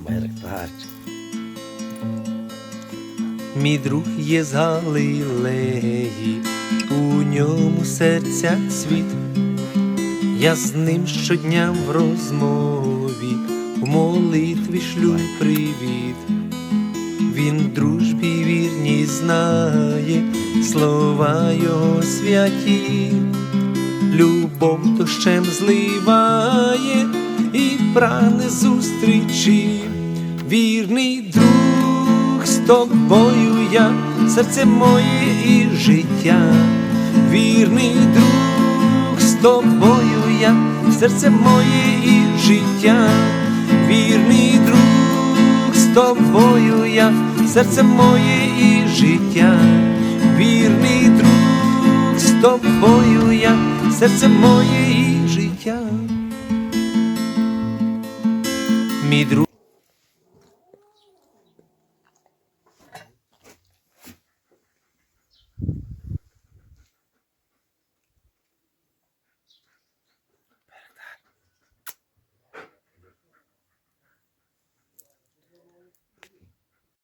Байрактарчик. Мій друг є з Галилеї, у ньому серця світ. Я з ним щодня в розмові, в молитві шлю привіт. Він дружбі вірні знає, слова його святі, любов дощем зливає і прагне зустрічі. Вірний друг з тобою я, серце моє і життя, вірний друг з тобою я, серце моє і життя, вірний друг з тобою я, серце моє і життя, вірний друг з тобою я, серце моє Мій друг